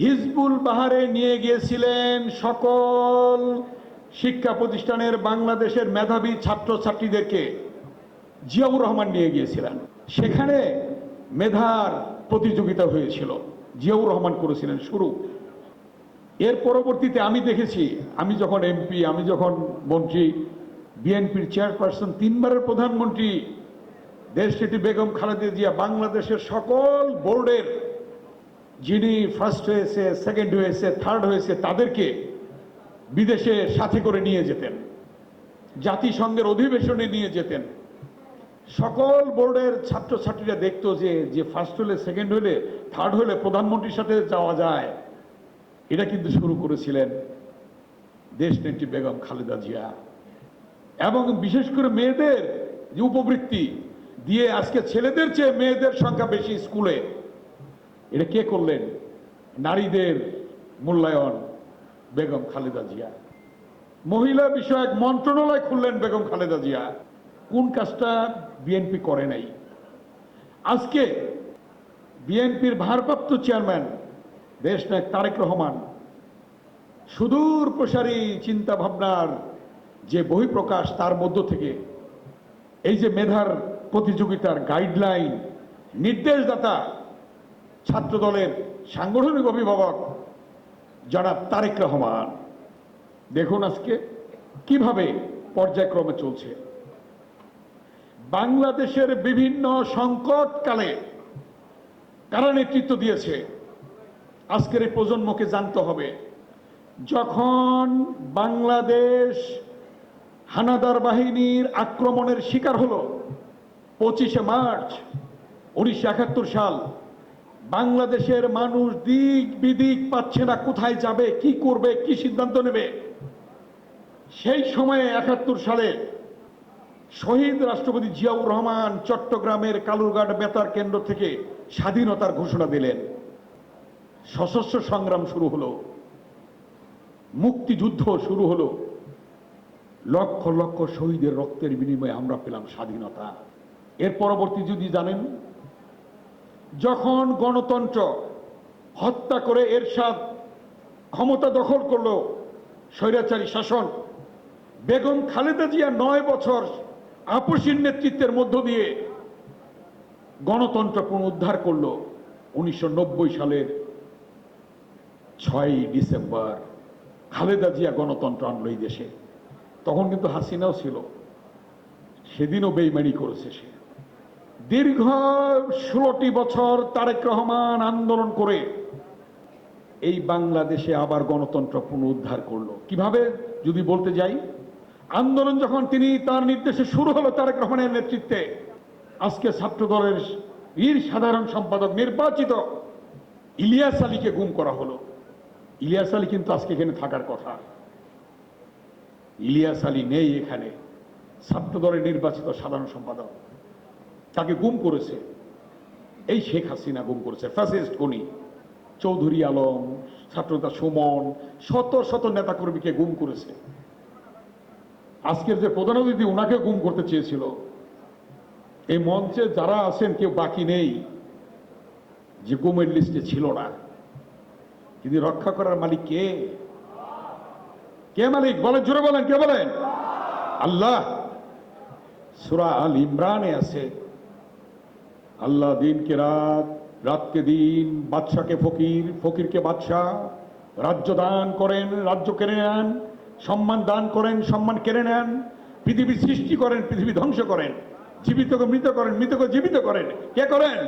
হিজবুল বাহারে নিয়ে গিয়েছিলেন সকল শিক্ষা প্রতিষ্ঠানের বাংলাদেশের মেধাবী ছাত্রছাত্রীদেরকে জিয়াউর রহমান নিয়ে গিয়েছিলেন। সেখানে মেধার প্রতিযোগিতা হয়েছিল। জিয়াউর রহমান করেছিলেন শুরু। এর পরবর্তীতে আমি দেখেছি, আমি যখন এমপি, আমি যখন মন্ত্রী, বিএনপির চেয়ারপারসন, তিনবারের প্রধানমন্ত্রী দেশটি বেগম খালেদা জিয়া, বাংলাদেশের সকল বোর্ডের যিনি ফার্স্ট হয়েছে সেকেন্ড হয়েছে থার্ড হয়েছে, তাদেরকে বিদেশে সাথে করে নিয়ে যেতেন, জাতিসংঘের অধিবেশনে নিয়ে যেতেন। সকল বোর্ডের ছাত্রছাত্রীরা দেখতো যে যে ফার্স্ট হলে সেকেন্ড হলে থার্ড হলে প্রধানমন্ত্রীর সাথে যাওয়া যায়। এটা কিন্তু শুরু করেছিলেন দেশ নেত্রী বেগম খালেদা জিয়া। এবং বিশেষ করে মেয়েদের যে উপবৃত্তি, দিয়ে আজকে ছেলেদের চেয়ে মেয়েদের সংখ্যা বেশি স্কুলে। এটা কে করলেন? নারীদের মূল্যায়ন, বেগম খালেদা জিয়া। মহিলা বিষয়ক মন্ত্রণালয় খুললেন বেগম খালেদা জিয়া। কোন কাজটা বিএনপি করে নাই? আজকে বিএনপির ভারপ্রাপ্ত চেয়ারম্যান, দেশ নায়ক তারেক রহমান, সুদূর প্রসারী চিন্তা ভাবনার যে বহিঃপ্রকাশ তার মধ্য থেকে, এই যে মেধার প্রতিযোগিতার গাইডলাইন নির্দেশদাতা ছাত্রদলের সাংগঠনিক অভিভাবক জনাব তারেক রহমান। দেখুন আজকে কীভাবে পর্যায়ক্রমে চলছে। বাংলাদেশের বিভিন্ন সংকটকালে কারা নেতৃত্ব দিয়েছে, আজকের এই প্রজন্মকে জানতে হবে। যখন বাংলাদেশ হানাদার বাহিনীর আক্রমণের শিকার হলো পঁচিশে মার্চ উনিশশো একাত্তর সাল বাংলাদেশের মানুষ দিক বিদিক পাচ্ছে না, কোথায় যাবে, কি করবে, কি সিদ্ধান্ত নেবে? সেই সময়ে একাত্তর সালে শহীদ রাষ্ট্রপতি জিয়াউর রহমান চট্টগ্রামের কালুরঘাট বেতার কেন্দ্র থেকে স্বাধীনতার ঘোষণা দিলেন। সশস্ত্র সংগ্রাম শুরু হলো। মুক্তিযুদ্ধ শুরু হলো। লক্ষ লক্ষ শহীদের রক্তের বিনিময়ে আমরা পেলাম স্বাধীনতা। এর পরবর্তী যদি জানেন যখন গণতন্ত্র হত্যা করে এরশাদ ক্ষমতা দখল করল স্বৈরাচারী শাসন, বেগম খালেদা জিয়া নয় বছর আপসীর নেতৃত্বের মধ্য দিয়ে গণতন্ত্র পুনরুদ্ধার করল উনিশশো সালের ছয়ই ডিসেম্বর। খালেদা জিয়া গণতন্ত্র আনলো এই দেশে। তখন কিন্তু হাসিনাও ছিল। সেদিনও বেইমানি করেছে সে। দীর্ঘ ষোলোটি বছর তারেক রহমান আন্দোলন করে এই বাংলাদেশে আবার গণতন্ত্র পুনরুদ্ধার করল। কীভাবে? যদি বলতে যাই, আন্দোলন যখন তিনি তার নির্দেশে শুরু হলো তারেক রহমানের নেতৃত্বে, আজকে ছাত্র দলের বীর সাধারণ সম্পাদক নির্বাচিত ইলিয়াস আলীকে গুম করা হলো। ইলিয়াস আলী কিন্তু আজকে এখানে থাকার কথা। ইলিয়াস আলী নেই এখানে। ছাত্র দলের নির্বাচিত সাধারণ সম্পাদক। তাকে গুম করেছে। এই শেখ হাসিনা গুম করেছে। ফ্যাসিস্ট গনি চৌধুরী আলম, ছাত্রতা সুমন, শত শত নেতাকর্মীকে গুম করেছে। আজকের যে প্রধান অতিথি ওনাকে গুম করতে চেয়েছিল, এই মঞ্চে যারা আছেন কেউ বাকি নেই, যে গুমের লিস্টে ছিল না। কিন্তু রক্ষা করার মালিক কে? কে মালিক? বলেন, জোরে বলেন, কে বলেন? আল্লাহ। সুরা আল ইমরানে আছে। আল্লাহ দিনকে রাত, রাতকে দিন, বাদশাকে ফকির, ফকিরকে বাদশাহ। রাজ্য দান করেন, রাজ্য কেড়ে নেন, সম্মান দান করেন, সম্মান কেড়ে নেন। পৃথিবী সৃষ্টি করেন, পৃথিবী ধ্বংস করেন। জীবিতকে মৃত করেন, মৃতকে জীবিত করেন। কে করেন?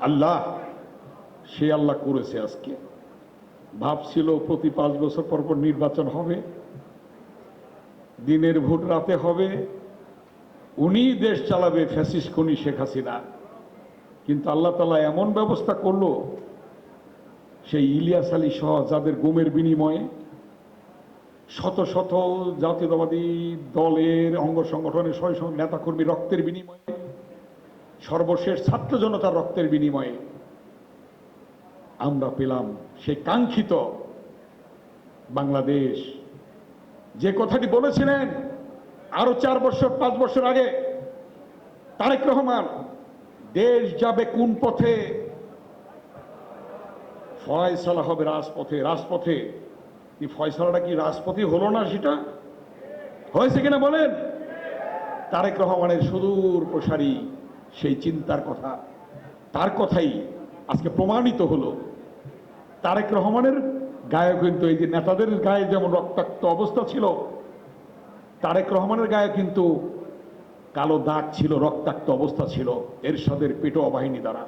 আল্লাহ। সে আল্লাহ করেছে আজকে। ভাবছিল প্রতি পাঁচ বছর পর পর নির্বাচন হবে। দিনের ভোট রাতে হবে। উনি দেশ চালাবে ফ্যাসিস খনি শেখ হাসিনা। কিন্তু আল্লাহ তালা এমন ব্যবস্থা করল, সেই ইলিয়াস আলী সহ যাদের গুমের বিনিময়ে শত শত জাতীয়তাবাদী দলের অঙ্গ সংগঠনের শয় নেতাকর্মী রক্তের বিনিময়ে, সর্বশেষ ছাত্র জনতার রক্তের বিনিময়ে আমরা পেলাম সেই কাঙ্ক্ষিত বাংলাদেশ। যে কথাটি বলেছিলেন আরও চার বছর, পাঁচ বছর আগে তারেক রহমান দেশ যাবে কোন পথে? ফয়সালা হবে রাজপথে রাজপথে। কি ফয়সালাটা কি রাজপথে হলো না সেটা? হয়েছে কিনা বলেন? তারেক রহমানের সুদূর প্রসারী, সেই চিন্তার কথা। তার কথাই আজকে প্রমাণিত হলো। তারেক রহমানের গায়ে কিন্তু এই যে নেতাদের গায়ে যেমন রক্তাক্ত অবস্থা ছিল তারেক রহমানের গায়ে কিন্তু কালো দাগ ছিল রক্তাক্ত অবস্থা ছিল এরশাদের পেটোয়া বাহিনী দ্বারা।